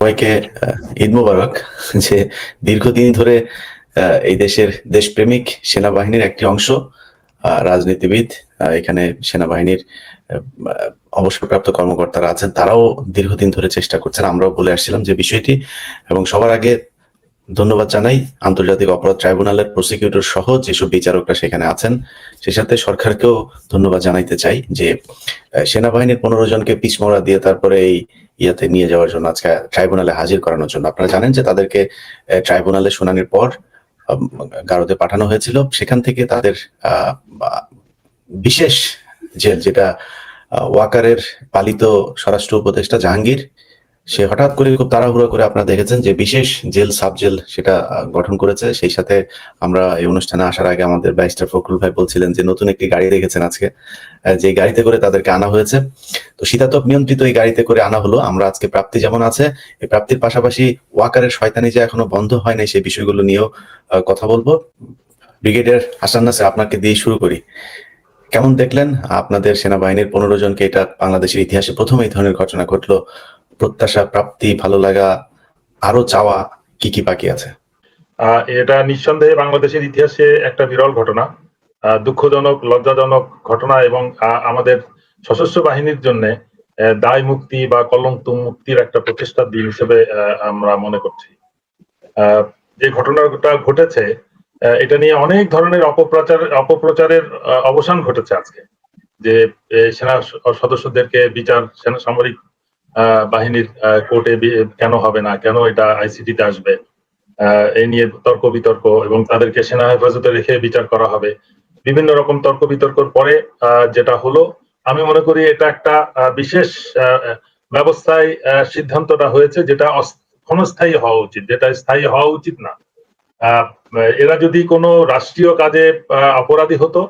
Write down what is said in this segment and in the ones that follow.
সবাইকে ঈদ মোবারক, যে দীর্ঘদিন ধরে এই দেশের দেশপ্রেমিক সেনাবাহিনীর একটি অংশ রাজনীতিবিদ এখানে সেনাবাহিনীর অবসরপ্রাপ্ত কর্মকর্তারা আছেন, তারাও দীর্ঘদিন ধরে চেষ্টা করছেন। আমরাও বলে আসছিলাম যে বিষয়টি এবং সবার আগে ধন্যবাদ জানাই। আন্তর্জাতিক অপরাধ ট্রাইব্যুনালের প্রসিকিউটর সহ যেসব বিচারকরা সেখানে আছেন সে সাথে সরকারকেও ধন্যবাদ জানাইতে চাই যে সেনাবাহিনীর পনেরো জনকে পিছমরা দিয়ে তারপরে এই ইয়াতে নিয়ে যাওয়ার জন্য আজকে ট্রাইব্যুনালে হাজির করানোর জন্য। আপনারা জানেন যে তাদেরকে ট্রাইব্যুনালে শুনানির পর গারদে পাঠানো হয়েছিল। সেখান থেকে তাদের বিশেষ জেল যেটা ওয়াকারের পালিত স্বরাষ্ট্র উপদেষ্টা জাহাঙ্গীর সে হঠাৎ করে খুব তাড়াহুড়ো করে আপনারা দেখেছেন যে বিশেষ জেল সাব জেল সেটা গঠন করেছে। সেই সাথে আমরা এই অনুষ্ঠানে আসার আগে আমাদের ব্যারিস্টার ফখরুল ভাই বলছিলেন যে, নতুন একটি গাড়ি দেখেছেন আজকে। যে গাড়িতে করে তাদেরকে আনা হয়েছে। তো শীতাতপ নিয়ন্ত্রিত এই গাড়িতে করে আনা হলো। আমরা আজকে প্রাপ্তি যেমন আছে, এই প্রাপ্তির পাশাপাশি ওয়াকারের শয়তানি যে এখনও বন্ধ হয় নাই, সেই বিষয়গুলো নিয়েও কথা বলব। ব্রিগেডিয়ার হাসান নাসির, আপনাকে দিয়ে শুরু করি। কেমন দেখলেন? আপনাদের সেনাবাহিনীর পনেরো জনকে এটা বাংলাদেশের ইতিহাসে প্রথম এই ধরনের ঘটনা ঘটলো। প্রত্যাশা, প্রাপ্তি, ভালো লাগা, আরও চাওয়া কি কি বাকি আছে? এটা নিঃসন্দেহে বাংলাদেশের ইতিহাসে একটা বিরল ঘটনা দুঃখজনক, লজ্জাজনক ঘটনা এবং আমাদের সশস্ত্র বাহিনীর জন্য দায় মুক্তি বা কলঙ্ক মুক্তির একটা প্রচেষ্টার দিন হিসেবে আমরা মনে করছি। যে ঘটনাটা ঘটেছে এটা নিয়ে অনেক ধরনের অপপ্রচার, অপপ্রচারের অবসান ঘটেছে আজকে। যে সেনা সদস্যদেরকে বিচার, সেনা সামরিক বাহিনীর কোর্টে কেন হবে না? কেন এটা আইসিটিতে আসবে? এই নিয়ে তর্ক বিতর্ক এবং তাদেরকে সেনা হেফাজতে রেখে বিচার করা হবে। বিভিন্ন রকম তর্ক বিতর্কর পরে যেটা হলো, আমি মনে করি এটা একটা বিশেষ ব্যবস্থায় সিদ্ধান্তটা হয়েছে যেটা ক্ষণস্থায়ী হওয়া উচিত, যেটা স্থায়ী হওয়া উচিত না। এরা যদি কোনো রাষ্ট্রীয় কাজে অপরাধী হতো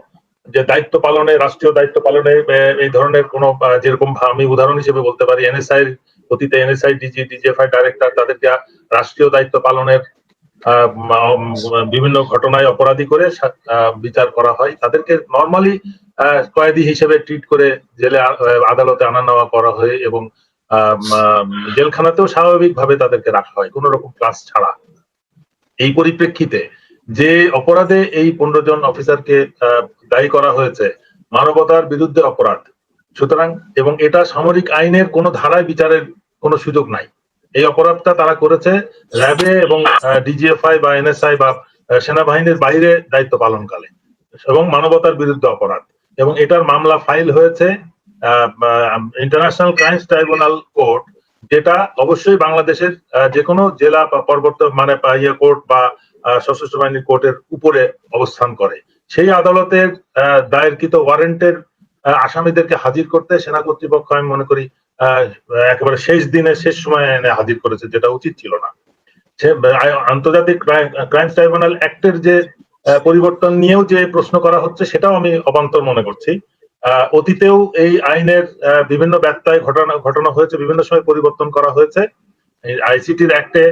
যে দায়িত্ব পালনে, রাষ্ট্রীয় দায়িত্ব পালনে এই ধরনের কোনো যেরকম আমি উদাহরণ হিসেবে বলতে পারি এনএসআই অতীতে এনএসআই ডিজি ডিজিএফআই ডাইরেক্টর তাদেরকে রাষ্ট্রীয় দায়িত্ব পালনের বিভিন্ন ঘটনায় অপরাধী করে বিচার করা হয়। তাদেরকে নর্মালি কয়েদি হিসেবে ট্রিট করে জেলে আদালতে আনা নেওয়া করা হয় এবং জেলখানাতেও স্বাভাবিকভাবে তাদেরকে রাখা হয়, কোন রকম ক্লাস ছাড়া। এই পরিপ্রেক্ষিতে যে অপরাধে এই পনেরো জন অফিসারকে দায়ী করা হয়েছে, মানবতার বিরুদ্ধে অপরাধ। সুতরাং, এবং এটা সামরিক আইনের কোনো ধারায় বিচারের কোনো সুযোগ নাই। এই অপরাধটা তারা করেছে র্যাবে এবং ডিজিএফআই বা এনএসআই বা সেনাবাহিনীর বাইরে দায়িত্ব পালনকালে। এবং মানবতার বিরুদ্ধে অপরাধ। এবং এটার মামলা ফাইল হয়েছে ইন্টারন্যাশনাল ক্রাইমস ট্রাইব্যুনাল কোর্ট, যেটা অবশ্যই বাংলাদেশের যে কোনো জেলা বা পর্বত মানে ইয়ে কোর্ট বা সশস্ত্র বাহিনী কোর্টের উপরে অবস্থান করে। সেই আদালতের দায়েরকৃত ওয়ারেন্টের আসামিদেরকে হাজির করতে সেনা কর্তৃপক্ষ, আমি মনে করি একেবারে শেষ দিনে, শেষ সময়ে এনে হাজির করেছে, যেটা উচিত ছিল না। সে আন্তর্জাতিক ক্রাইম ট্রাইব্যুনাল অ্যাক্টের যে পরিবর্তন নিয়েও যে প্রশ্ন করা হচ্ছে, সেটাও আমি অবান্তর মনে করছি। অতীতেও এই আইনের বিভিন্ন ব্যত্যয় ঘটনা ঘটনা হয়েছে, বিভিন্ন সময় পরিবর্তন করা হয়েছে। আইসিটির অ্যাক্টে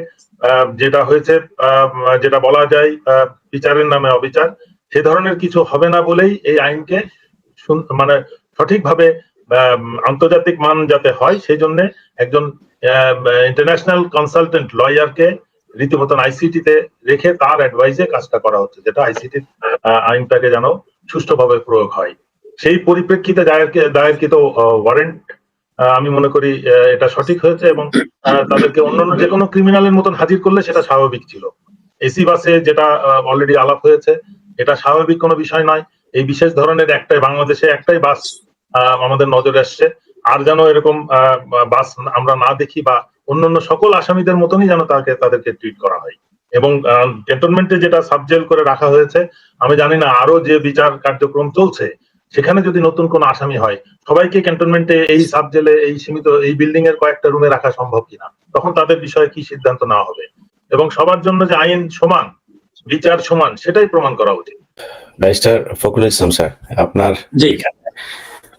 যেটা হয়েছে যেটা বলা যায় বিচারের নামে অবিচার, সে ধরনের কিছু হবে না বলেই এই আইনকে মানে সঠিকভাবে আন্তর্জাতিক মান যাতে হয় সেই জন্য একজন ইন্টারন্যাশনাল কনসালটেন্ট লয়ারকে রীতিমতন আইসিটিতে রেখে তার অ্যাডভাইসে কাজটা করা হচ্ছে, যেটা আইসিটির আইনটাকে যেন সুষ্ঠুভাবে প্রয়োগ হয়। সেই পরিপ্রেক্ষিতে দায়ের- দায়েরকৃত ওয়ারেন্ট আমি মনে করি এটা সঠিক হয়েছে এবং তাদেরকে অন্যান্য যে কোনো ক্রিমিনালের মতন হাজির করলে সেটা স্বাভাবিক ছিল। এসি বাসে যেটা অলরেডি আলাপ হয়েছে, এটা স্বাভাবিক কোনো বিষয় নয়। এই বিশেষ ধরনের একটাই, বাংলাদেশে একটাই বাস আমাদের নজরে আসছে। আর যেন এরকম বাস আমরা না দেখি বা অন্যান্য সকল আসামিদের মতনই যেন তাকে, তাদেরকে ট্রিট করা হয়। এবং ক্যান্টনমেন্টে যেটা সাবজেল করে রাখা হয়েছে, আমি জানি না আরও যে বিচার কার্যক্রম চলছে সেখানে যদি নতুন কোনো আসামি হয় সবাইকে ক্যান্টনমেন্টে এই সাবজেলে এই সীমিত এই বিল্ডিং এর কয়েকটা রুমে রাখা সম্ভব কিনা? তখন তাদের বিষয়ে কি সিদ্ধান্ত নেওয়া হবে? এবং সবার জন্য যে আইন সমান বিচার সমান সেটাই প্রমাণ করা উচিত। ব্যারিস্টার ফখরুল ইসলাম স্যার আপনার জি।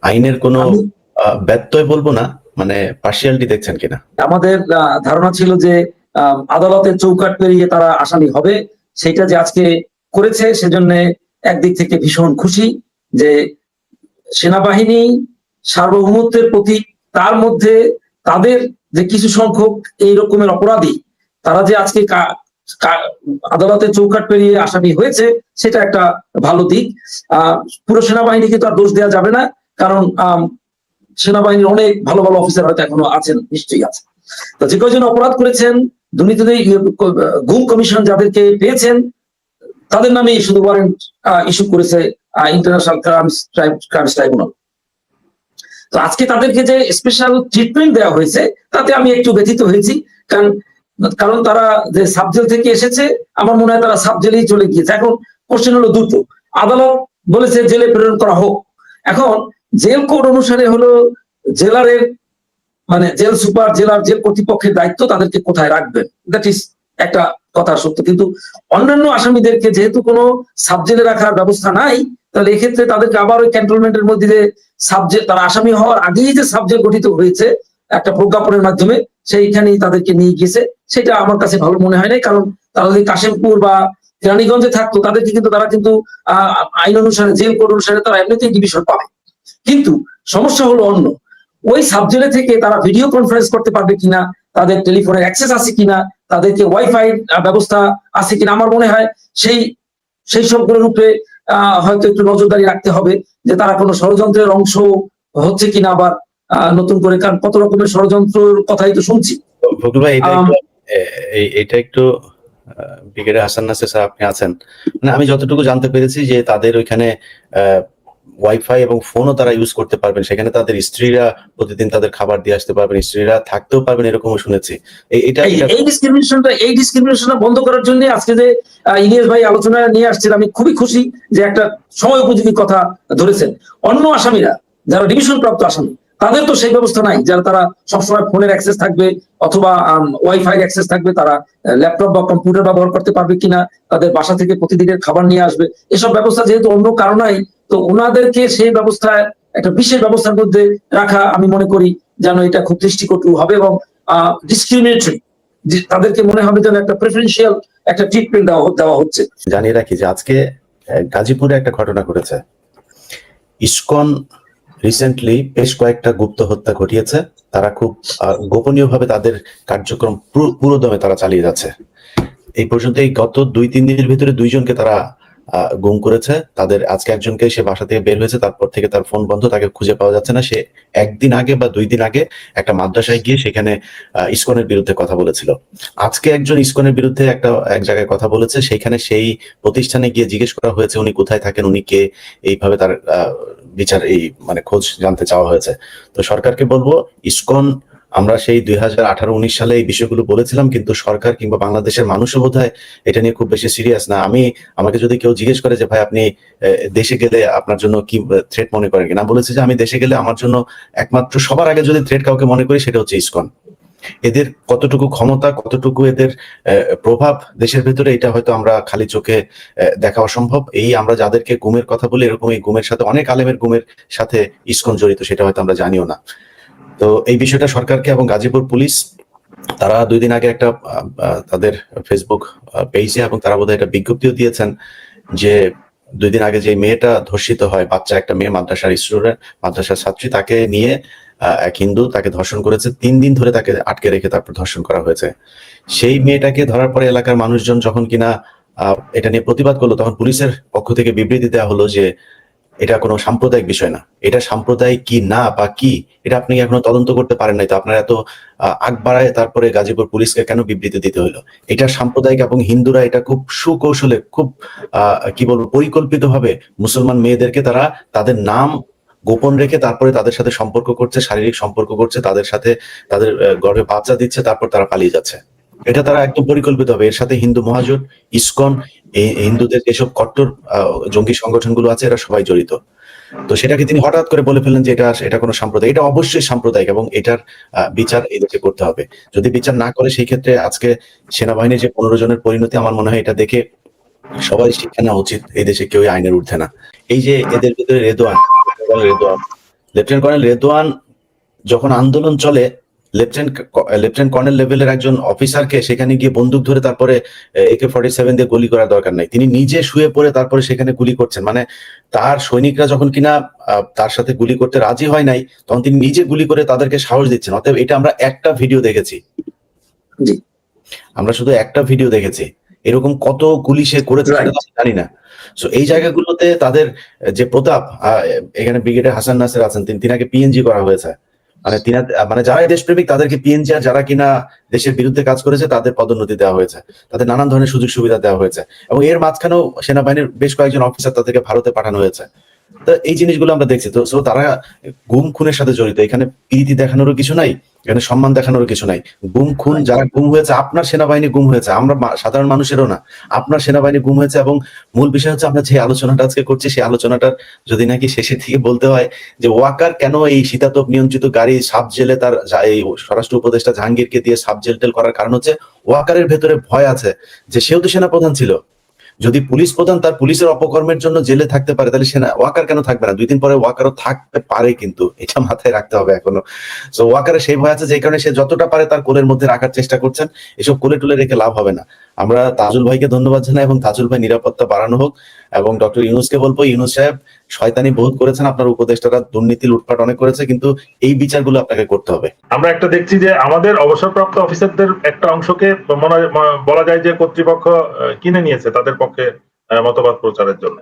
আইনের কোনো আহ, ব্যত্যয় বলব না? মানে পার্সিয়ালিটি দেখছেন কিনা? আমাদের আহ, ধারণা ছিল যে আহ, আদালতের চৌকাট পেরিয়ে তারা আসামি হবে। সেটা যে আজকে করেছে সেজন্য একদিক থেকে ভীষণ খুশি যে সেনাবাহিনী সার্বভৌমত্বের প্রতীক তার মধ্যে তাদের যে কিছু সংখ্যক এই রকমের অপরাধী, তারা যে আজকে আদালতের চৌকাট পেরিয়ে আসামি হয়েছে, সেটা একটা ভালো দিক। আহ, পুরো সেনাবাহিনীকে তো আর দোষ দেওয়া যাবে না, কারণ সেনাবাহিনীর অনেক ভালো ভালো অফিসার হয়তো এখনও আছেন, নিশ্চয়ই আছে। তো যে কয়জন অপরাধ করেছেন, দুর্নীতিতে ক- কমিশন যাদেরকে পেয়েছেন তাদের নামে শুধু ওয়ারেন্ট ইস্যু করেছে ইন্টারন্যাশনাল ক্রাইমস ক্রাইমস ট্রাইব্যুনাল তো আজকে তাদেরকে যে স্পেশাল ট্রিটমেন্ট দেওয়া হয়েছে, তাতে আমি একটু ব্যথিত হয়েছি। কারণ কারণ তারা যে সাবজেল থেকে এসেছে, আমার মনে হয় তারা সাবজেলেই চলে গিয়েছে। এখন কোশ্চেন হলো দুটো। আদালত বলেছে জেলে প্রেরণ করা হোক। এখন জেল কোড অনুসারে হলো জেলারের মানে জেল সুপার, জেলার জেল কর্তৃপক্ষের দায়িত্ব তাদেরকে কোথায় রাখবেন? দ্যাট ইজ একটা কথা সত্য। কিন্তু অন্যান্য আসামিদেরকে যেহেতু কোনো সাবজেলে রাখার ব্যবস্থা নাই, তাহলে এক্ষেত্রে তাদেরকে আবার ওই ক্যান্টনমেন্টের মধ্যে যে সাবজেক্ট তারা আসামি হওয়ার আগেই যে সাবজেক্ট গঠিত হয়েছে, একটা প্রজ্ঞাপনের মাধ্যমে সেইখানেই তাদেরকে নিয়ে গিয়েছে। সেটা আমার কাছে ভালো মনে হয় নাই, কারণ তারা যদি কাশিমপুর বা কেরানীগঞ্জে থাকতো, তাদেরকে কিন্তু তারা কিন্তু আইন অনুসারে, জেল কোড অনুসারে তারা এমনিতেই ডিভিশন পাবে। কিন্তু সমস্যা হলো অন্য। ওই সাবজেক্টে থেকে তারা ভিডিও কনফারেন্স করতে পারবে কিনা তাদের টেলিফোনের অ্যাক্সেস আছে কিনা তাদেরকে ওয়াইফাই ব্যবস্থা আছে কিনা আমার মনে হয় সেই সেই সবগুলোর উপরে আহ, হয়তো একটু নজরদারি রাখতে হবে যে তারা কোনো ষড়যন্ত্রের অংশ হচ্ছে কিনা আবার আহ, নতুন করে কারণ কত রকমের ষড়যন্ত্রের কথাই তো শুনছি। এটা একটু ব্রিগেডিয়ার হাসান নাসির স্যার আপনি আছেন। মানে আমি যতটুকু জানতে পেরেছি যে তাদের ওইখানে ওয়াইফাই এবং ফোনও তারা ইউজ করতে পারবেন। সেখানে তাদের স্ত্রীরা প্রতিদিন তাদের খাবার দিয়ে আসতে পারবেন, স্ত্রীরা থাকতেও পারবেন এরকমও শুনেছি। এটা এই ডিসক্রিমিনেশনটা এই ডিসক্রিমিনেশনটা বন্ধ করার জন্য আজকে যে ইলিয়াস ভাই আলোচনা নিয়ে আসছেন, আমি খুবই খুশি যে একটা সময় উপযোগী কথা ধরেছেন। অন্য আসামিরা, যারা ডিভিশন প্রাপ্ত আসামি তাদের তো সেই ব্যবস্থা নাই, যারা তারা সবসময় ফোনের অ্যাক্সেস থাকবে অথবা ওয়াইফাই অ্যাক্সেস থাকবে, তারা ল্যাপটপ বা কম্পিউটার ব্যবহার করতে পারবে কিনা, তাদের বাসা থেকে প্রতিদিনের খাবার নিয়ে আসবে, এসব ব্যবস্থা যেহেতু অন্য কারণেই, তো ওনাদেরকে সেই ব্যবস্থায়, একটা বিশেষ ব্যবস্থার মধ্যে রাখা আমি মনে করি যেন এটা খুব দৃষ্টিকটু হবে এবং ডিসক্রিমিনেটরি তাদেরকে মনে হবে যেন একটা প্রেফারেন্সিয়াল একটা ট্রিটমেন্ট দেওয়া দেওয়া হচ্ছে। জানিয়ে রাখি যে আজকে গাজীপুরে একটা ঘটনা ঘটেছে। ইসকন রিসেন্টলি বেশ কয়েকটা গুপ্ত হত্যা ঘটিয়েছে। তারা খুব গোপনীয়ভাবে তাদের কার্যক্রম পুরো- পুরোদমে তারা চালিয়ে যাচ্ছে। এই পর্যন্ত এই গত দুই, তিন দিনের ভিতরে দুইজনকে তারা গুম করেছে। তাদের আজকে একজনকে সে বাসা থেকে বের হয়েছে, তারপর থেকে তার ফোন বন্ধ, তাকে খুঁজে পাওয়া যাচ্ছে না। সে একদিন আগে বা দুই দিন আগে একটা মাদ্রাসায় গিয়ে সেখানে ইসকনের বিরুদ্ধে কথা বলেছিল। আজকে একজন ইসকনের বিরুদ্ধে একটা, এক জায়গায় কথা বলেছে। সেখানে সেই প্রতিষ্ঠানে গিয়ে জিজ্ঞেস করা হয়েছে, উনি কোথায় থাকেন, উনি কে? এইভাবে তার বিচার, এই মানে খোঁজ জানতে চাওয়া হয়েছে। তো সরকারকে বলব, ইসকন, আমরা সেই দুই হাজার আঠারো উনিশ সালে এই বিষয়গুলো বলেছিলাম, কিন্তু সরকার কিংবা বাংলাদেশের মানুষও বোধ এটা নিয়ে খুব বেশি সিরিয়াস না। আমি, আমাকে যদি কেউ জিজ্ঞেস করে যে, ভাই, আপনি দেশে গেলে আপনার জন্য কি থ্রেট মনে করেন কিনা? বলেছে যে, আমি দেশে গেলে আমার জন্য একমাত্র সবার আগে যদি থ্রেট কাউকে মনে করি, সেটা হচ্ছে ইসকন। এদের কতটুকু ক্ষমতা, কতটুকু এদের প্রভাব দেশের ভেতরে, এটা হয়তো আমরা খালি চোখে দেখা অসম্ভব। এই আমরা যাদেরকে গুমের কথা বলি, এরকম এই গুমের সাথে, অনেক আলেমের গুমের সাথে ইস্কন জড়িত, সেটা হয়তো আমরা জানিও না। তো এই বিষয়টা সরকারকে এবং গাজীপুর পুলিশ, তারা দুই দিন আগে একটা তাদের ফেসবুক পেজে এবং তারা বোধহয় একটা বিজ্ঞপ্তিও দিয়েছেন যে, দুই দিন আগে যে মেয়েটা ধর্ষিত হয়, বাচ্চা একটা মেয়ে, মাদ্রাসার স্টুডেন্ট, মাদ্রাসার ছাত্রী, তাকে নিয়ে এক হিন্দু তাকে ধর্ষণ করেছে, তিন দিন ধরে তাকে আটকে রেখে তারপর ধর্ষণ করা হয়েছে। সেই মেয়েটাকে ধরার পরে এলাকার মানুষজন যখন কিনা এটা নিয়ে প্রতিবাদ করল, তখন পুলিশের পক্ষ থেকে বিবৃতি দেওয়া হলো যে এটা কোনো সাম্প্রদায়িক বিষয় না। এটা সাম্প্রদায়িক কি না বা কি? এটা আপনি এখনও তদন্ত করতে পারেন নাই? তো আপনার এত আগ বাড়ায় তারপরে গাজীপুর পুলিশকে কেন বিবৃতি দিতে হলো? এটা সাম্প্রদায়িক এবং হিন্দুরা এটা খুব সুকৌশলে, খুব কি বলব, পরিকল্পিতভাবে মুসলমান মেয়েদেরকে তারা তাদের নাম গোপন রেখে তারপরে তাদের সাথে সম্পর্ক করছে, শারীরিক সম্পর্ক করছে, তাদের সাথে তাদের গর্ভে বাচ্চা দিচ্ছে, তারপর তারা পালিয়ে যাচ্ছে। এটা তারা একদম পরিকল্পিত হবে। এর সাথে হিন্দু মহাজোট, ইসকন হিন্দুদের যেসব কট্টর জঙ্গি সংগঠনগুলো আছে, এরা সবাই জড়িত। তো সেটাকে তিনি হঠাৎ করে বলে ফেললেন যে এটা এটা কোনো সাম্প্রদায়িক, এটা অবশ্যই সাম্প্রদায়িক এবং এটার বিচার এই দেশে করতে হবে। যদি বিচার না করে, সেই ক্ষেত্রে আজকে সেনাবাহিনীর যে পনেরো জনের পরিণতি, আমার মনে হয় এটা দেখে সবাই শিক্ষা নেওয়া উচিত। এই দেশে কেউ আইনের ঊর্ধ্বে না। এই যে এদের ভিতরে রেদোয়ান লেফটেন্যান্ট কর্নেল রেদোয়ান যখন আন্দোলন চলে লেফটেন্যান্ট লেফটেন্যান্ট কর্নেল লেভেলের একজন অফিসারকে সেখানে গিয়ে বন্দুক ধরে তারপরে একে ফর্টি সেভেন দিয়ে গুলি করার দরকার নাই। তিনি নিজে শুয়ে পড়ে তারপরে সেখানে গুলি করছেন। মানে তার সৈনিকরা যখন কিনা তার সাথে গুলি করতে রাজি হয় নাই তখন তিনি নিজে গুলি করে তাদেরকে সাহস দিচ্ছেন। অতএব এটা আমরা একটা ভিডিও দেখেছি। আমরা শুধু একটা ভিডিও দেখেছি। এরকম কত গুলি সে আমি জানি না। সো এই জায়গাগুলোতে তাদের যে প্রতাপ এখানে ব্রিগেডের হাসান নাসের আছেন তিনি তিনাকে পিএনজি করা হয়েছে। মানে তিনা মানে যারা দেশপ্রেমিক তাদেরকে পিএনজি আর যারা কিনা দেশের বিরুদ্ধে কাজ করেছে তাদের পদোন্নতি দেওয়া হয়েছে। তাদের নানান ধরনের সুযোগ সুবিধা দেওয়া হয়েছে। এবং এর মাঝখানেও সেনাবাহিনীর বেশ কয়েকজন অফিসার তাদেরকে ভারতে পাঠানো হয়েছে। তো এই জিনিসগুলো আমরা দেখছি। তো তারা গুম খুনের সাথে জড়িত। এখানে প্রীতি দেখানোরও কিছু নাই, এখানে সম্মান দেখানোর কিছু নাই। গুম খুন যারা গুম হয়েছে, আপনার সেনাবাহিনী গুম হয়েছে, আমরা সাধারণ মানুষেরও না। আপনার সেনাবাহিনী গুম হয়েছে এবং মূল বিষয় হচ্ছে আমরা যে আলোচনাটা আজকে করছি, সেই আলোচনাটার যদি নাকি শেষের দিকে বলতে হয়, যে ওয়াকার কেন এই শীতাতপ নিয়ন্ত্রিত গাড়ি সাব জেলে তার এই স্বরাষ্ট্র উপদেষ্টা জাহাঙ্গীরকে দিয়ে সাব জেল টেল করার কারণ হচ্ছে, ওয়াকারের ভেতরে ভয় আছে যে সেও তো সেনাপ্রধান ছিল। যদি পুলিশ প্রধান তার পুলিশের অপকর্মের জন্য জেলে থাকতে পারে, তাহলে সেনা ওয়াকার কেন থাকবে না? দুই দিন পরে ওয়াকারও থাকতে পারে কিন্তু, এটা মাথায় রাখতে হবে এখনও। তো ওয়াকারের সেই ভয় আছে যে কারণে সে যতটা পারে তার কোলের মধ্যে রাখার চেষ্টা করছেন, এসব কোলে টুলে রেখে লাভ হবে না। আমরা তাজুল ভাইকে ধন্যবাদ জানাই এবং তাজুল ভাই নিরাপত্তা বাড়ানো হোক। এবং ডক্টর ইউনুসকে বলব, ইউনুস সাহেব, শয়তানি বহুত করেছেন, আপনার উপদেষ্টারা দুর্নীতি, লুটপাট অনেক করেছে, কিন্তু এই বিচারগুলো আপনাকে করতে হবে। আমরা একটা দেখছি যে আমাদের অবসরপ্রাপ্ত অফিসারদের একটা অংশকে বলা যায় যে কর্তৃপক্ষ কিনে নিয়েছে তাদের পক্ষে মতবাদ প্রচারের জন্য।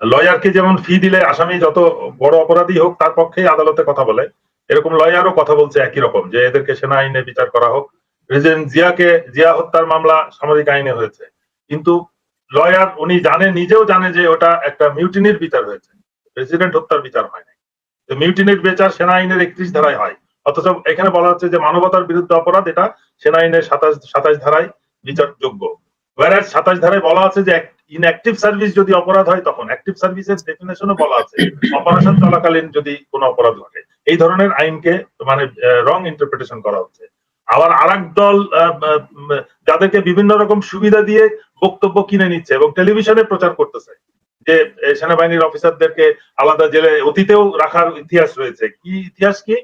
লয়ারকে যেমন ফি দিলে আসামি যত বড় অপরাধী হোক, তার পক্ষেই আদালতে কথা বলে। এরকম লয়ারও কথা বলছে একই রকম, যে এদেরকে সেনা আইনে বিচার করা হোক। প্রেসিডেন্ট জিয়াকে, জিয়া হত্যার মামলা সামরিক আইনে হয়েছে। কিন্তু লয়ার উনি জানে, নিজেও জানে যে ওটা একটা মিউটিনির বিচার হয়েছে। প্রেসিডেন্ট হত্যার বিচার হয় নাই। মিউটিনির বিচার সেনা আইনের একত্রিশ ধারায় হয়। অথচ এখানে বলা হচ্ছে যে মানবতার বিরুদ্ধে অপরাধ, এটা সেনা আইনের সাতাশ সাতাশ ধারায় বিচারযোগ্য। ওয়ারাজ সাতাশ ধারায় বলা আছে যে ইনঅ্যাক্টিভ সার্ভিস যদি অপরাধ হয় তখন অ্যাক্টিভ সার্ভিসের ডেফিনেশনও বলা আছে। অপারেশন চলাকালীন যদি কোনো অপরাধ ঘটে। এই ধরনের আইনকে মানে রং ইন্টারপ্রিটেশন করা হচ্ছে। আবার আরেক দল যাদেরকে বিভিন্ন রকম সুবিধা দিয়ে বক্তব্য কিনে নিচ্ছে এবং টেলিভিশনে প্রচার করতেছে যে সেনাবাহিনীর অফিসারদেরকে আলাদা জেলে, অতীতেও রাখার ইতিহাস রয়েছে। কি ইতিহাস কি?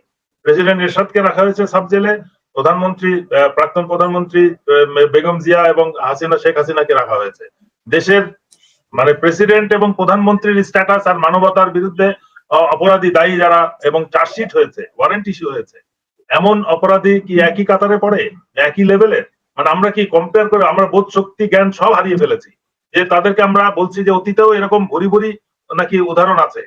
প্রেসিডেন্ট এরশাদকে রাখা হয়েছে সাব জেলে, প্রধানমন্ত্রী প্রাক্তন প্রধানমন্ত্রী বেগম জিয়া এবং হাসিনা, শেখ হাসিনাকে রাখা হয়েছে। দেশের মানে প্রেসিডেন্ট এবং প্রধানমন্ত্রীর স্ট্যাটাস আর মানবতার বিরুদ্ধে অপরাধী দায়ী যারা এবং চার্জশিট হয়েছে, ওয়ারেন্ট ইস্যু হয়েছে এমন অপরাধী কি একই কাতারে পড়ে? একই লেভেলের মানে আমরা কি কম্পেয়ার করে আমরা বোধ শক্তি, জ্ঞান সব হারিয়ে ফেলেছি। যে তাদেরকে আমরা বলছি যে অতীতেও এরকম ভরি ভরি নাকি উদাহরণ আছে।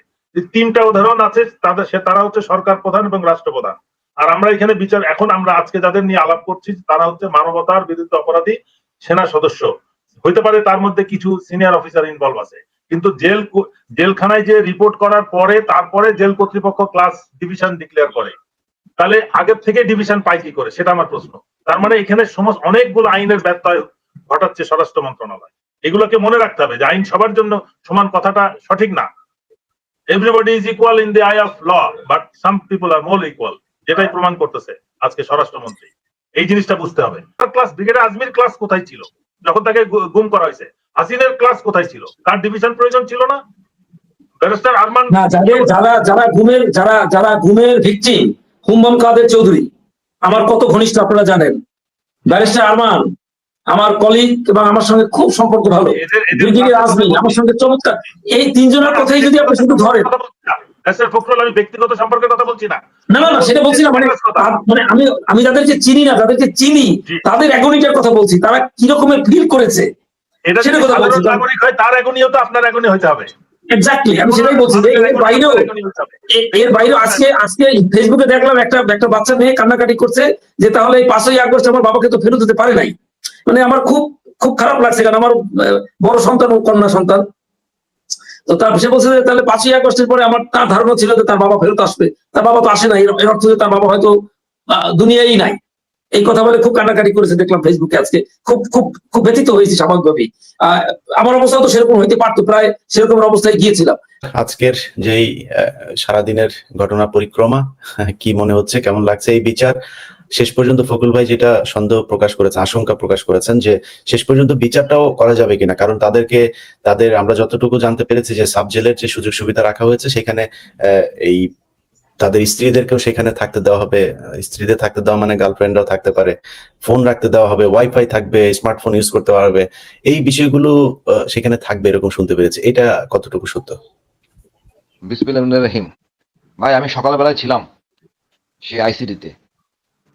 তিনটা উদাহরণ আছে, তাদের সে তারা হচ্ছে সরকার প্রধান এবং রাষ্ট্রপ্রধান। আর আমরা এখানে বিচার, এখন আমরা আজকে যাদের নিয়ে আলাপ করছি, তারা হচ্ছে মানবতার বিরুদ্ধে অপরাধী সেনা সদস্য। হইতে পারে তার মধ্যে কিছু সিনিয়র অফিসার ইনভলভ আছে। কিন্তু জেল জেলখানায় যে রিপোর্ট করার পরে, তারপরে জেল কর্তৃপক্ষ ক্লাস ডিভিশন ডিক্লেয়ার করে। তাহলে আগের থেকে ডিভিশন পায় কি করে? সেটা আমার প্রশ্ন। তার মানে এখানে সমস্ত অনেকগুলো আইনের ব্যত্যয় ঘটাচ্ছে স্বরাষ্ট্র মন্ত্রণালয়। এগুলোকে মনে রাখতে হবে যে আইন সবার জন্য সমান কথাটা সঠিক না। Everybody is equal in the eye of law but some people are more equal যেটাই প্রমাণ করতেছে আজকে স্বরাষ্ট্রমন্ত্রী। এই জিনিসটা বুঝতে হবে। ক্লাস ব্রিগেডে আজমির ক্লাস কোথায় ছিল? যখন তাকে গুম করা হয়েছে। হাসিনের ক্লাস কোথায় ছিল? তার ডিভিশন প্রয়োজন ছিল না? ব্যারিস্টার আরমান যারা যারা ঘুমের যারা যারা ঘুমের ভিকটিম হুম্মম কাদের চৌধুরী? আমার কত ঘনিষ্ঠ আপনারা জানেন। ব্যারিস্টার আরমান আমার কলিগ এবং আমার সঙ্গে খুব সম্পর্ক ভালো। আমার সঙ্গে চমৎকার। এই তিনজনের কথাই যদি আপনি শুধু ধরেন। আমি ব্যক্তিগত সম্পর্কের কথা বলছি না। না সেটা বলছি না মানে মানে আমি আমি যাদেরকে চিনি না যাদেরকে চিনি তাদের এগোনিটার কথা বলছি। তারা কি রকমের ফিল করেছে এটা সেটা কথা বলছি। তার তো আপনার এগনি হতে হবে। এক্স্যাক্টলি আমি সেটাই বলছি যে এর বাইরেও এর বাইরে আজকে আজকে ফেসবুকে দেখলাম একটা একটা বাচ্চা মেয়ে কান্নাকাটি করছে যে তাহলে এই পাঁচই আগস্ট আমার বাবাকে তো ফেরত দিতে পারে নাই। মানে আমার খুব খুব খারাপ লাগছে কারণ আমার বড় সন্তান ও কন্যা সন্তান। তো তার সে বলছে যে তাহলে পাঁচই আগস্টের পরে আমার তার ধারণা ছিল যে তার বাবা ফেরত আসবে। তার বাবা তো আসে না এর অর্থ যে তার বাবা হয়তো আহ, দুনিয়ায় নাই। এই কথা বলে খুব কান্নাকাটি করেছে দেখলাম ফেসবুকে আজকে। খুব খুব খুব ব্যথিত হয়েছি স্বাভাবিকভাবেই। আমার অবস্থা তো সেরকম হইতে পারতো, প্রায় সেরকম অবস্থায় গিয়েছিলাম। আজকের যেই সারাদিনের ঘটনা পরিক্রমা, কি মনে হচ্ছে, কেমন লাগছে এই বিচার? শেষ পর্যন্ত ফকুল ভাই যেটা সন্দেহ প্রকাশ করেছেন আশঙ্কা প্রকাশ করেছেন যে শেষ পর্যন্ত বিচারটাও করা যাবে কিনা? কারণ তাদেরকে, তাদের আমরা যতটুকু জানতে পেরেছি যে সাব জেলের যে সুযোগ সুবিধা রাখা হয়েছে, সেখানে এই তাদের স্ত্রীদেরকেও সেখানে থাকতে দেওয়া হবে। স্ত্রীদের থাকতে দেওয়া মানে গার্লফ্রেন্ডরাও থাকতে পারে। ফোন রাখতে দেওয়া হবে ওয়াইফাই থাকবে স্মার্টফোন ইউজ করতে পারবে এই বিষয়গুলো সেখানে থাকবে এরকম শুনতে পেরেছি। এটা কতটুকু সত্য? রহিম। ভাই আমি সকালবেলায় ছিলাম সেই আইসিডিতে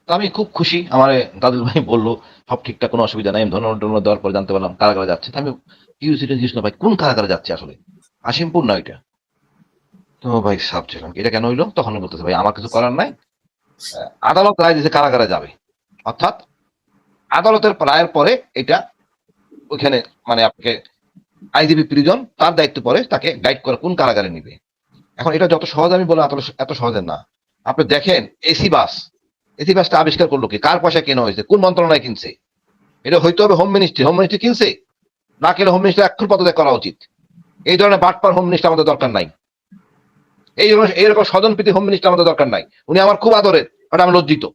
তো। আমি খুব খুশি আমার দাদুল ভাই বলল সব ঠিকঠাক কোনো অসুবিধা নাই ধন্যবাদ দেওয়ার পর জানতে পারলাম কারাগারে যাচ্ছে। আমি করলাম, ভাই কোন কারাগারে যাচ্ছে আসলে? আসিমপুর না এটা তো ভাই সাপ ছিলাম এটা কেন হইল? তখন বলতেছে, ভাই, আমার কিছু করার নাই। আদালত রায় দিয়েছে, কারাগারে যাবে। অর্থাৎ আদালতের রায়ের পরে এটা ওইখানে মানে আপনাকে আইজিবি প্রিজন তার দায়িত্ব পরে তাকে গাইড করে কোন কারাগারে নিবে। এখন এটা যত সহজ আমি বলে এত সহজের না। আপনি দেখেন, এসি বাস, এসি বাসটা আবিষ্কার করল কি? কার পয়সা কেনা হয়েছে? কোন মন্ত্রণালয় কিনছে? এটা হইতে হবে হোম মিনিস্ট্রি হোম মিনিস্ট্রি কিনছে? না কিনে হোম মিনিস্টার এখন পদত্যাগ করা উচিত। এই ধরনের বাটপার হোম মিনিস্টার আমাদের দরকার নাই। এই রকম- এইরকম স্বজনপ্রীতি হোম মিনিস্টার আমাদের দরকার নাই। উনি আমার খুব আদরের বাট আমি লজ্জিত।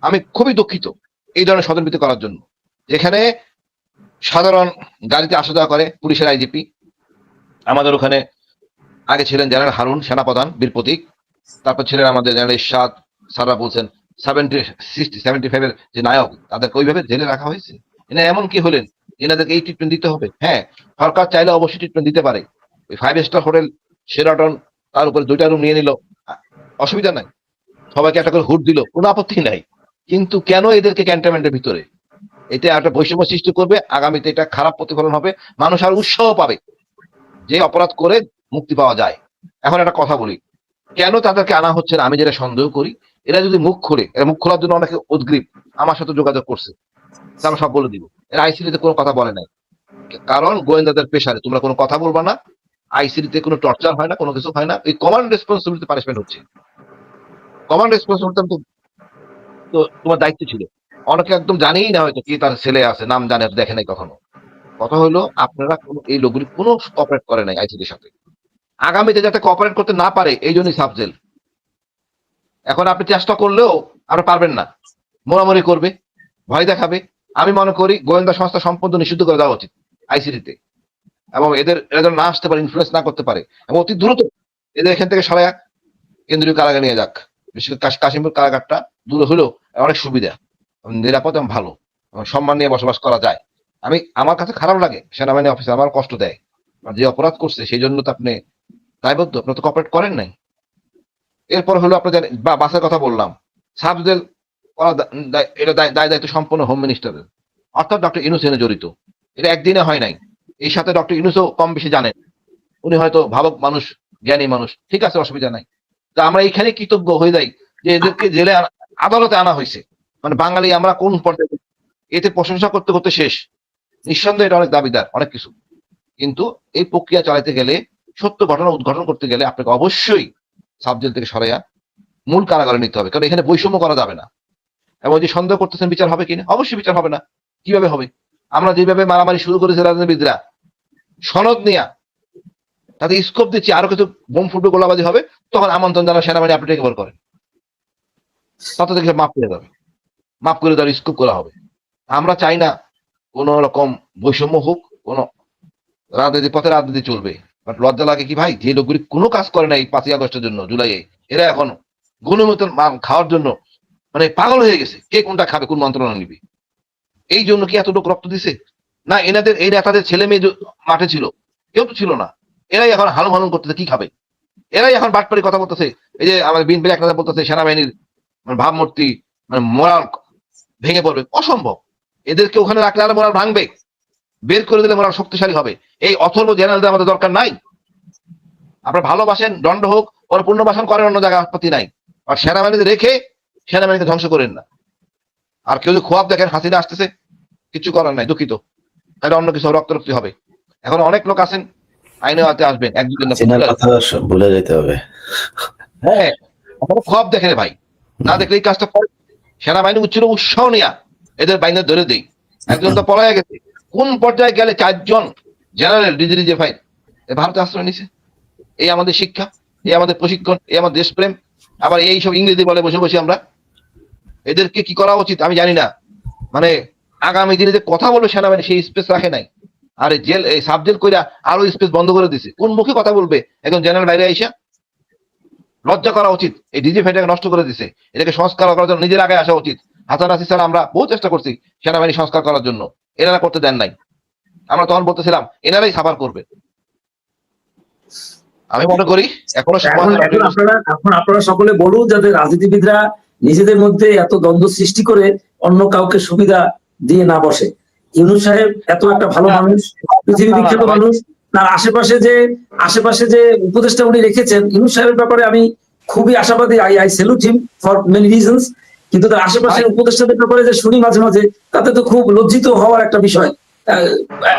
আমি খুবই দুঃখিত এই ধরনের স্বজনপ্রীতি করার জন্য। যেখানে সাধারণ গাড়িতে আসা যাওয়া করে পুলিশের আইজিপি আমাদের ওখানে আগে ছিলেন জেনারেল হারুন সেনাপ্রধান, বীর প্রতীক। তারপর ছিলেন আমাদের জেনারেল ইরশাদ সারা বলছেন সেভেন্টি সিক্সটি সেভেন্টি ফাইভের যে নায়ক, তাদেরকে ওইভাবে জেলে রাখা হয়েছে? এনা এমন কি হলেন? এনাদেরকে এই ট্রিটমেন্ট দিতে হবে? হ্যাঁ সরকার চাইলে অবশ্যই ট্রিটমেন্ট দিতে পারে। ওই ফাইভ স্টার হোটেল সেরাটন তার উপরে দুইটা রুম নিয়ে নিল। অসুবিধা নাই। সবাইকে একটা করে হুট দিল। কোনো আপত্তি নাই। কিন্তু কেন এদেরকে ক্যান্টনমেন্টের ভিতরে? এটা একটা বৈষম্য সৃষ্টি করবে। আগামীতে এটা খারাপ প্রতিফলন হবে। মানুষ আর উৎসাহ পাবে যে অপরাধ করে মুক্তি পাওয়া যায়। এখন একটা কথা বলি। কেন তাদেরকে আনা হচ্ছে না? আমি যেটা সন্দেহ করি, এরা যদি মুখ খোলে, এরা মুখ খোলার জন্য অনেকে উদ্গ্রীব। আমার সাথে যোগাযোগ করছে। তা আমি সব বলে দিব। এরা আইসিডিতে কোনো কথা বলে নাই। কারণ গোয়েন্দাদের পেশারে তোমরা কোনো কথা বলবা না। আইসিডিতে কোনো টর্চার হয় না, কোনো কিছু হয় না। এই কমান্ড রেসপন্সিবিলিটি পানিশমেন্ট হচ্ছে। কমান্ড রেসপন্সিবিলিটি তো তো তোমার দায়িত্ব ছিল। অনেকে একদম জানেই না হয়তো কি তার ছেলে আছে, নাম জানে দেখে নাই কখনো। কথা হলো, আপনারা কোনো, এই লোকগুলি কোনো কপারেট করে নাই আইসিডির সাথে। আগামীতে যাতে কপারেট করতে না পারে, এই জন্যই সাবজেল এখন আপনি চেষ্টা করলেও আপনি পারবেন না। মোড়ামুড়ি করবে, ভয় দেখাবে। আমি মনে করি গোয়েন্দা সংস্থা সম্পূর্ণ নিষিদ্ধ করে দেওয়া উচিত আইসিডিতে এবং এদের, এরা যেন না আসতে পারে ইনফ্লুয়েন্স না করতে পারে, এবং অতি দ্রুত এদের এখান থেকে সরাই কেন্দ্রীয় কারাগারে নিয়ে যাক। বিশেষ করে কাশ- কাশিমপুর কারাগারটা দূরে হলেও অনেক সুবিধা নিরাপদ এবং ভালো সম্মান নিয়ে বসবাস করা যায়। আমি, আমার কাছে খারাপ লাগে, সেনাবাহিনী অফিসার আমার কষ্ট দেয় যে অপরাধ করছে, সেই জন্য তো আপনি দায়বদ্ধ, আপনি তো কপারেট করেন নাই। এরপর হলো আপনি জানেন বা, বাসের কথা বললাম সাবজেল করা এটা দায় দায় দায়িত্ব সম্পূর্ণ হোম মিনিস্টারের অর্থাৎ ডক্টর ইনুস এনে জড়িত। এটা একদিনে হয় নাই। এই সাথে ডক্টর ইনুসও কম বেশি জানেন। উনি হয়তো ভাবক মানুষ, জ্ঞানী মানুষ, ঠিক আছে, অসুবিধা নাই। তা আমরা এখানে কৃতজ্ঞ হয়ে যাই যে এদেরকে জেলে আদালতে আনা হয়েছে। মানে বাঙালি আমরা কোন পর্যায়ে এতে প্রশংসা করতে করতে শেষ। নিঃসন্দেহে এটা অনেক দাবিদার, অনেক কিছু। কিন্তু এই প্রক্রিয়া চালাতে গেলে, সত্য ঘটনা উদ্ঘাটন করতে গেলে আপনাকে অবশ্যই সাবজেল থেকে সরাইয়া মূল কারাগারে নিতে হবে। কারণ এখানে বৈষম্য করা যাবে না। এবং যে সন্দেহ করতেছেন বিচার হবে কিনা? অবশ্যই বিচার হবে না। কীভাবে হবে? আমরা যেভাবে মারামারি শুরু করেছি রাজনীতিবিদরা, সনদ নিয়া তাতে স্কোপ দিচ্ছি, আরও কিছু বোম ফুটবে, গোলাবাজি হবে, তখন আমন্ত্রণ জানা সেনাবাহিনী আপনি টেক করেন তত থেকে মাপ করে যাবে মাপ করে দেওয়ার স্কোপ করা হবে। আমরা চাই না কোন রকম বৈষম্য হোক, কোন রাজনীতি পথে রাজনীতি চলবে। বাট লজ্জা লাগে কি ভাই? যে লোকগুলি কোনো কাজ করে না এই পাঁচই আগস্টের জন্য, জুলাইয়ে, এরা এখন গুণমতন খাওয়ার জন্য মানে পাগল হয়ে গেছে। কে কোনটা খাবে, কোন মন্ত্রণালয় নিবে? এই জন্য কি এত লোক রক্ত দিছে? না, এনাদের, এই নেতাদের ছেলে মেয়ে মাঠে ছিল, কেউ তো ছিল না। এরাই এখন হালুম হালুম করতেছে, কি খাবে? এরাই এখন বাটপাড়ি কথা বলতেছে। এই যে আমাদের বিএনপির এক নেতা বলতেছে, সেনাবাহিনীর মানে ভাবমূর্তি মানে মোরাল ভেঙে পড়বে। অসম্ভব। এদেরকে ওখানে রাখলে আর মোরাল ভাঙবে? বের করে দিলে মোরাল শক্তিশালী হবে। এই অথর্ব জেনারেলদের আমাদের দরকার নাই। আপনারা ভালোবাসেন, দণ্ড হোক, ওর পুনর্বাসন করেন অন্য জায়গায় আপত্তি নাই। আর সেনাবাহিনীতে রেখে সেনাবাহিনীকে ধ্বংস করেন না। আর কেউ যদি খোয়াব দেখেন হাসিনা আসতেছে কিছু করার নাই দুঃখিত। এটা অন্য কিছু রক্তারক্তি হবে। এখন অনেক লোক আছেন আইনে হাতে আসবেন এক দুজন না চেনার কথা সব ভুলে যেতে হবে। হ্যাঁ খোয়াব দেখে ভাই। না দেখলে এই কাজটা করে সেনাবাহিনী উচ্ছিল উৎসাহ নিয়া এদের বাইনে ধরে দেই। একজন তো পলায় গেছে। কোন পর্যায়ে গেলে চারজন জেনারেল ডিজি ডিজে ফাইন ভারতে আশ্রয় নিছে এই আমাদের শিক্ষা এই আমাদের প্রশিক্ষণ এই আমাদের দেশপ্রেম। আবার এই সব ইংরেজি বলে বসে বসে আমরা এদেরকে কি করা উচিত আমি জানি না। মানে আগামী দিনে যে কথা বলবে সেনাবাহিনী সেই স্পেস রাখে নাই। আর জেল এই সাব জেল কইরা আরও স্পেস বন্ধ করে দিছে। কোন মুখে কথা বলবে? একজন জেনারেল বাইরে আইসা। লজ্জা করা উচিত। এই ডিজি ফ্যাটাকে নষ্ট করে দিছে। এটাকে সংস্কার করার জন্য নিজের আগে আসা উচিত। হাসান আসিস স্যার আমরা বহু চেষ্টা করছি সেনাবাহিনী সংস্কার করার জন্য। এনারা করতে দেন নাই। আমরা তখন বলতেছিলাম এনারাই সাফার করবে। আমি মনে করি এখনও সময় এখন আপনারা সকলে বলুন যাতে রাজনীতিবিদরা নিজেদের মধ্যে এত দ্বন্দ্ব সৃষ্টি করে অন্য কাউকে সুবিধা দিয়ে না বসে। ইউনুস সাহেব এত একটা ভালো মানুষ পৃথিবী বিখ্যাত মানুষ তার আশেপাশে যে আশেপাশে যে উপদেষ্টা উনি রেখেছেন ইউনুস সাহেবের ব্যাপারে আমি খুবই আশাবাদী। I I salute him for many reasons কিন্তু তার আশেপাশে উপদেষ্টাদের ব্যাপারে যে শুনি মাঝে মাঝে তাতে তো খুব লজ্জিত হওয়ার একটা বিষয়।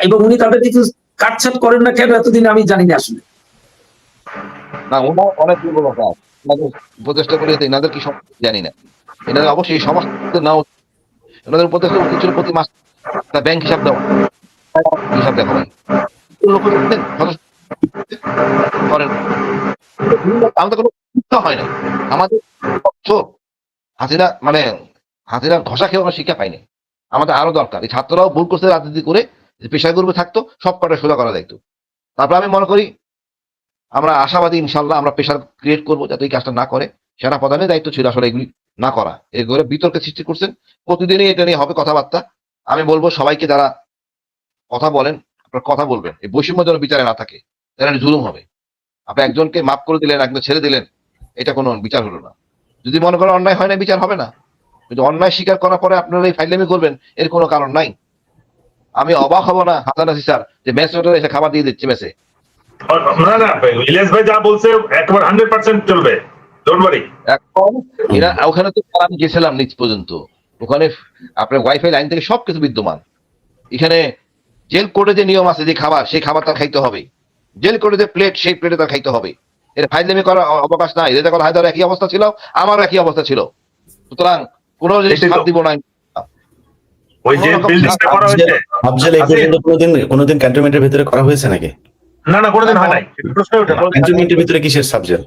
এবং উনি তাদের কিছু কাটছাট করেন না কেন এতদিন আমি জানি না আসলে। না ওনার অনেক দুর্বলতা আছে। ওনাদের উপদেষ্টা করে এনাদের কি জানি না। এনাদের অবশ্যই এই সমস্যা নাও, এনাদের উপদেষ্টা ছিল প্রতি মাস ব্যাংক হিসাব দেওয়া। হিসাব দেখা মানে ঘষা খেয়ে শিক্ষা আমাদের আরও দরকার। এই ছাত্ররাও ভুল করছে রাজনীতি করে থাকতো, সব করা আমি মনে করি আমরা আশাবাদী ইনশাল্লাহ আমরা প্রেশার ক্রিয়েট করব যাতে এই কাজটা না করে। সেনা প্রধানের দায়িত্ব ছিল আসলে এগুলি না করা। এগুলো বিতর্কের সৃষ্টি করছেন। প্রতিদিনই এটা নিয়ে হবে কথাবার্তা। আমি বলব, সবাইকে যারা কথা বলেন, আপনার কথা বলবেন। এই বৈষম্য যেন বিচারে না থাকে, তাহলে জুলুম হবে। আপনি একজনকে মাফ করে দিলেন, একজন ছেড়ে দিলেন, এটা কোনো বিচার হলো না। যদি মনে করেন অন্যায় হয় না বিচার হবে না। কিন্তু অন্যায় স্বীকার করার পরে আপনারা এই ফাইলামি করবেন, এর কোনো কারণ নাই। আমি অবাক হব না, হাসান স্যার, যে মেস এসে খাবার দিয়ে দিচ্ছে মেসে না না ইলিয়াস ভাই যা বলছে একবার হান্ড্রেড পার্সেন্ট চলবে। ডোন্ট ওয়ারি এরা ওখানে তো আমি গেছিলাম নিচ পর্যন্ত। ওখানে আপনার ওয়াইফাই লাইন থেকে সবকিছু বিদ্যমান। এখানে জেল কোর্টে যে নিয়ম আছে যে খাবার সেই খাবার তার খাইতে হবে। জেল কোর্টে যে প্লেট সেই প্লেটে তার খাইতে হবে। এর ফাইজলামি করার অবকাশ নাই। রেজা কল হায়দার একই অবস্থা ছিল আমারও একই অবস্থা ছিল। সুতরাং কোনো জিনিস ছাড় দিব না। ওই যে বিল্ডিংটা করা হয়েছে? আফজাল এই পর্যন্ত কোনোদিন কোনোদিন ক্যান্টনমেন্টের ভিতরে করা হয়েছে নাকি? না না কোনোদিন হয় নাই। প্রশ্ন ওঠে না। ক্যান্টনমেন্টের ভিতরে কিসের সাবজেক্ট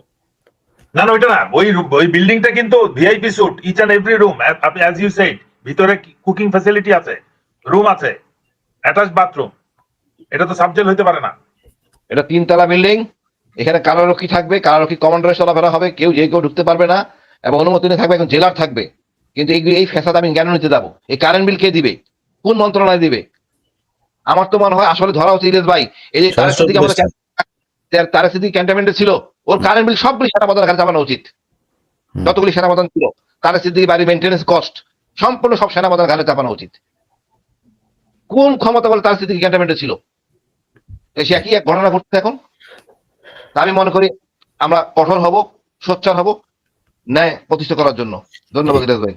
না না ওইটা না ওই ওই বিল্ডিংটা কিন্তু VIP suite each and every room আপনি অ্যাজ ইউ সেড ভিতরে কুকিং ফ্যাসিলিটি আছে রুম আছে অ্যাটাচ বাথরুম এটা তো সাবজেক্ট হতে পারে না। এটা তিনতলা বিল্ডিং এখানে কারারক্ষী থাকবে কারারক্ষী কমান্ডারের চলাফেরা হবে কেউ যে কেউ ঢুকতে পারবে না এবং অনুমতি নিয়ে থাকবে একজন জেলার থাকবে। কিন্তু এই এই ফেসাদ আমি কেন নিতে যাব। এই কারেন্ট বিল কে দিবে? কোন মন্ত্রণালয় দিবে? আমার তো মনে হয় আসলে ধরা উচিত ইলিয়াস ভাই। এই যে তার সিদ্দিক আমাদের ক্যান্টনমেন্টে ছিল। ওর কারেন্ট বিল সবগুলি সেনা প্রধানের কাছে চাপানো উচিত। যতগুলি সেনা প্রধান ছিল। তার সিদ্দিক বাড়ির মেনটেন্স কস্ট সম্পূর্ণ সব সেনা প্রধানের কাছে চাপানো উচিত। কোন ক্ষমতা বলে তার সিদ্দিক ক্যান্টনমেন্টে ছিল? সে একই এক ঘটনা ঘটছে এখন। আমি মনে করি আমরা কঠোর হব সোচ্চার হব ন্যায় প্রতিষ্ঠা করার জন্য। ধন্যবাদ ভাই।